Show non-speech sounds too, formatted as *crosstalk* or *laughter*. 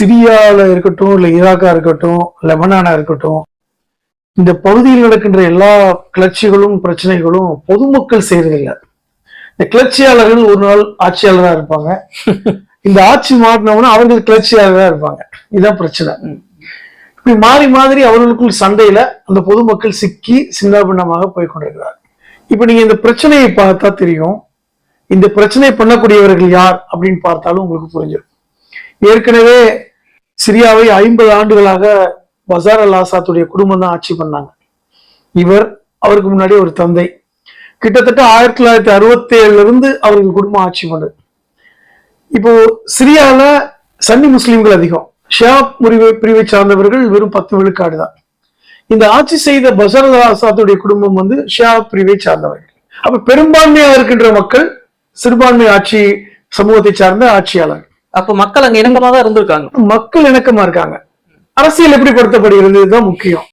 சிரியால இருக்கட்டும் இல்ல ஈராக்கா இருக்கட்டும் லெபனானா இருக்கட்டும் இந்த பகுதியில் நடக்கின்ற எல்லா கிளர்ச்சிகளும் பிரச்சனைகளும் பொதுமக்கள் செய்யறதில்லை இந்த கிளர்ச்சியாளர்கள் ஒரு நாள் ஆட்சியாளரா இருப்பாங்க. *laughs* இந்த ஆட்சி மாறினவனா அவர்கள் கிளர்ச்சியாளரா இருப்பாங்க. இதுதான் பிரச்சனை. இப்படி மாறி மாதிரி அவர்களுக்குள் சண்டையில அந்த பொதுமக்கள் சிக்கி சின்னாபின்னமாக போய் கொண்டிருக்கிறார் இப்ப நீங்க இந்த பிரச்சனையை பார்த்தா தெரியும். இந்த பிரச்சனை பண்ணக்கூடியவர்கள் யார் அப்படின்னு பார்த்தாலும் உங்களுக்கு புரிஞ்சிடும். ஏற்கனவே சிரியாவை ஐம்பது ஆண்டுகளாக பசார் அல் ஆசாத்துடைய குடும்பம் தான் ஆட்சி பண்ணாங்க. இவர் அவருக்கு முன்னாடி ஒரு தந்தை. கிட்டத்தட்ட ஆயிரத்தி தொள்ளாயிரத்தி அறுபத்தி ஏழுல இருந்து அவர்கள் குடும்பம் ஆட்சி பண்ணுது இப்போ சிரியாவில் சன்னி முஸ்லீம்கள் அதிகம். ஷியா பிரிவை பிரிவை சார்ந்தவர்கள் வெறும் பத்து விழுக்காடு தான். இந்த ஆட்சி செய்த பசர் ஆசாத்துடைய குடும்பம் வந்து ஷியா பிரிவை சார்ந்தவர்கள். அப்ப பெரும்பான்மையாக இருக்கின்ற மக்கள் சிறுபான்மை ஆட்சி சமூகத்தை சார்ந்த ஆட்சியாளர்கள். அப்ப மக்கள் அங்க இணக்கமா தான் இருந்திருக்காங்க. மக்கள் இணக்கமா இருக்காங்க. அரசியல் எப்படி பொருத்தப்படுகிறது தான் முக்கியம்.